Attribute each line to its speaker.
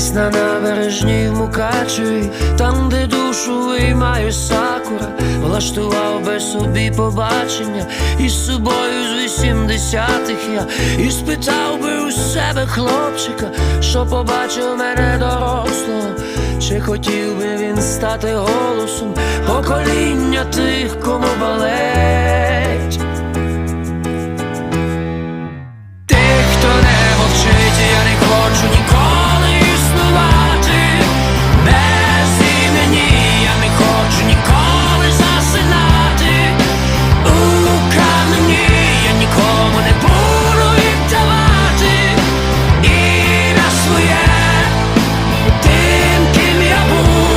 Speaker 1: Десь на набережні в Мукачеві, там, де душу виймає сакура, влаштував би собі побачення із собою з вісімдесятих я і спитав би у себе хлопчика, що побачив мене дорослого, чи хотів би він стати голосом покоління тих, кому болить.